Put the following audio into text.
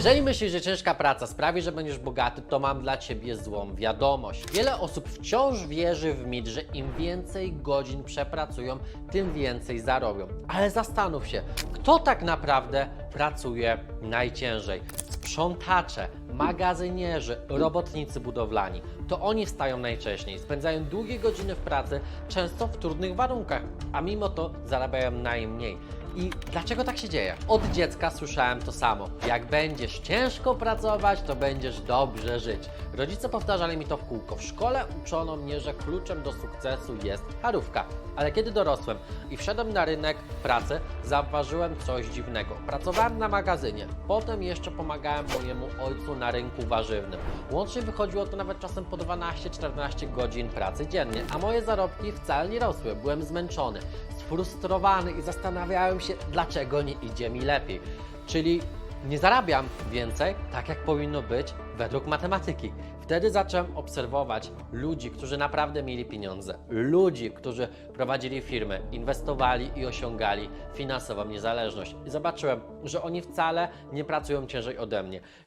Jeżeli myślisz, że ciężka praca sprawi, że będziesz bogaty, to mam dla Ciebie złą wiadomość. Wiele osób wciąż wierzy w mit, że im więcej godzin przepracują, tym więcej zarobią. Ale zastanów się, kto tak naprawdę pracuje najciężej? Sprzątacze, magazynierzy, robotnicy budowlani. To oni wstają najwcześniej, spędzają długie godziny w pracy, często w trudnych warunkach, a mimo to zarabiają najmniej. I dlaczego tak się dzieje? Od dziecka słyszałem to samo. Jak będziesz ciężko pracować, to będziesz dobrze żyć. Rodzice powtarzali mi to w kółko. W szkole uczono mnie, że kluczem do sukcesu jest parówka. Ale kiedy dorosłem i wszedłem na rynek pracy, zauważyłem coś dziwnego. Pracowałem na magazynie, potem jeszcze pomagałem mojemu ojcu na rynku warzywnym. Łącznie wychodziło to nawet czasem po 12-14 godzin pracy dziennie, a moje zarobki wcale nie rosły. Byłem zmęczony, sfrustrowany i zastanawiałem się, dlaczego nie idzie mi lepiej. Czyli nie zarabiam więcej, tak jak powinno być według matematyki. Wtedy zacząłem obserwować ludzi, którzy naprawdę mieli pieniądze, ludzi, którzy prowadzili firmy, inwestowali i osiągali finansową niezależność. I zobaczyłem, że oni wcale nie pracują ciężej ode mnie.